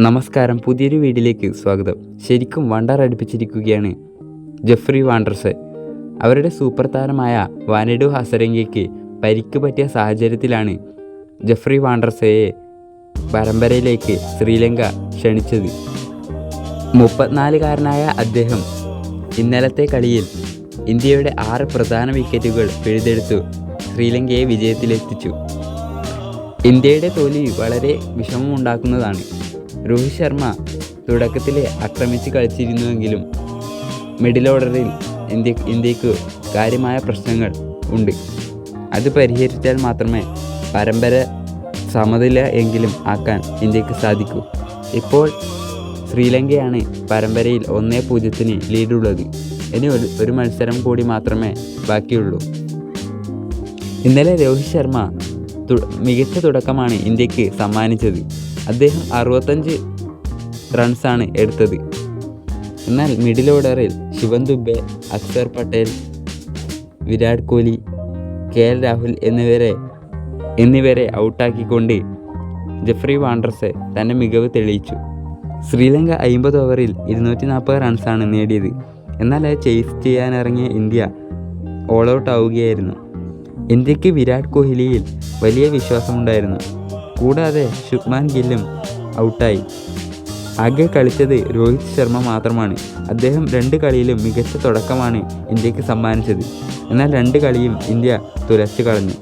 നമസ്കാരം. പുതിയൊരു വീഡിയോയിലേക്ക് സ്വാഗതം. ശരിക്കും വണ്ടർ അടുപ്പിച്ചിരിക്കുകയാണ് ജെഫ്രി വാണ്ടർസ്. അവരുടെ സൂപ്പർ താരമായ വാനഡു ഹസരംഗയ്ക്ക് പരിക്ക് പറ്റിയ സാഹചര്യത്തിലാണ് ജെഫ്രി വാണ്ടർസയെ പരമ്പരയിലേക്ക് ശ്രീലങ്ക ക്ഷണിച്ചത്. മുപ്പത്തിനാലുകാരനായ അദ്ദേഹം ഇന്നലത്തെ കളിയിൽ ഇന്ത്യയുടെ ആറ് പ്രധാന വിക്കറ്റുകൾ പിഴുതെടുത്തു ശ്രീലങ്കയെ വിജയത്തിലെത്തിച്ചു. ഇന്ത്യയുടെ തോൽവി വളരെ വിഷമമുണ്ടാക്കുന്നതാണ്. രോഹിത് ശർമ്മ തുടക്കത്തിൽ ആക്രമിച്ച് കളിച്ചിരുന്നുവെങ്കിലും മിഡിൽ ഓർഡറിൽ ഇന്ത്യ ഇന്ത്യയ്ക്ക് കാര്യമായ പ്രശ്നങ്ങൾ ഉണ്ട്. അത് പരിഹരിച്ചാൽ മാത്രമേ പരമ്പര സമനില എങ്കിലും ആക്കാൻ ഇന്ത്യയ്ക്ക് സാധിക്കൂ. ഇപ്പോൾ ശ്രീലങ്കയാണ് പരമ്പരയിൽ ഒന്നേ പൂജ്യത്തിന് ലീഡുള്ളത് ഇനി ഒരു ഒരു മത്സരം കൂടി മാത്രമേ ബാക്കിയുള്ളൂ. ഇന്നലെ രോഹിത് ശർമ്മ മികച്ച തുടക്കമാണ് ഇന്ത്യയ്ക്ക് സമ്മാനിച്ചത്. അദ്ദേഹം അറുപത്തഞ്ച് റൺസാണ് എടുത്തത്. എന്നാൽ മിഡിൽ ഓർഡറിൽ ശിവൻ ദുബെ അക്സർ പട്ടേൽ വിരാട് കോഹ്ലി കെ എൽ രാഹുൽ എന്നിവരെ എന്നിവരെ ഔട്ടാക്കിക്കൊണ്ട് ജെഫ്രി വാണ്ടർസ് തന്റെ മികവ് തെളിയിച്ചു. ശ്രീലങ്ക അയിമ്പത് ഓവറിൽ ഇരുന്നൂറ്റി നാൽപ്പത് റൺസാണ് നേടിയത്. എന്നാൽ അത് ചേസ് ചെയ്യാനിറങ്ങിയ ഇന്ത്യ ഓൾ ഔട്ട് ആവുകയായിരുന്നു. ഇന്ത്യയ്ക്ക് വിരാട് കോഹ്ലിയിൽ വലിയ വിശ്വാസമുണ്ടായിരുന്നു. കൂടാതെ ശുഭ്മാൻ ഗില്ലും ഔട്ടായി. ആകെ കളിച്ചത് രോഹിത് ശർമ്മ മാത്രമാണ്. അദ്ദേഹം രണ്ട് കളിയിലും മികച്ച തുടക്കമാണ് ഇന്ത്യയ്ക്ക് സമ്മാനിച്ചത്. എന്നാൽ രണ്ട് കളിയും ഇന്ത്യ തുലച്ചു കളഞ്ഞു.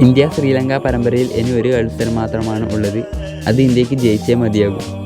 ഇന്ത്യ ശ്രീലങ്ക പരമ്പരയിൽ ഇനി ഒരു മത്സരം മാത്രമാണ് ഉള്ളത്. അത് ഇന്ത്യയ്ക്ക് ജയിച്ചേ മതിയാകും.